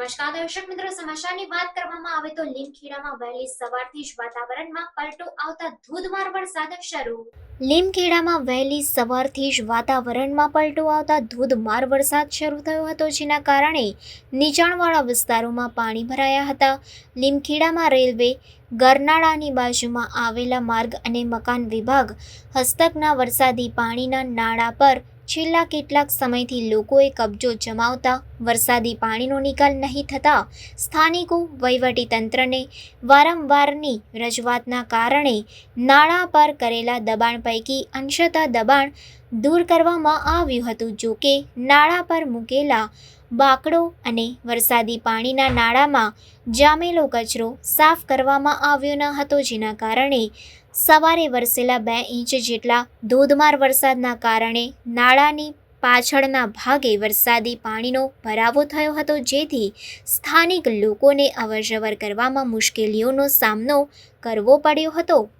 દર્શક મિત્રો, સમાચારની વાત કરવામાં આવે તો લીમખેડામાં વહેલી સવારથી જ વાતાવરણમાં પલટો આવતા ધોધમાર વરસાદ શરૂ. લીમખેડામાં વહેલી સવારથી જ વાતાવરણમાં પલટો આવતા ધોધમાર વરસાદ શરૂ થયો હતો, જેના કારણે નીચાણવાળા વિસ્તારોમાં પાણી ભરાયા હતા. લીમખેડામાં રેલવે ગરનાળાની બાજુમાં આવેલા માર્ગ અને મકાન વિભાગ હસ્તકના વરસાદી પાણીના નાળા પર છેલ્લા કેટલાક સમયથી લોકોએ કબજો જમાવતા, વરસાદી પાણીનો નિકાલ નહીં થતા સ્થાનિકો વહીવટીતંત્રને વારંવારની રજૂઆતના કારણે નાળા પર કરેલા દબાણ પૈકી અંશતઃ દબાણ દૂર કરવામાં આવ્યું હતું. જો કે, નાળા પર મૂકેલા બાકડો અને વરસાદી પાણીના નાળામાં જામેલો કચરો સાફ કરવામાં આવ્યો ન હતો. જેના કારણે સવારે વરસેલા બે ઇંચ જેટલા ધોધમાર વરસાદના કારણે નાળાની પાછળના ભાગે વરસાદી પાણીનો ભરાવો થયો હતો. જેથી સ્થાનિક લોકોને અવરજવર કરવામાં મુશ્કેલીઓનો સામનો કરવો પડ્યો હતો.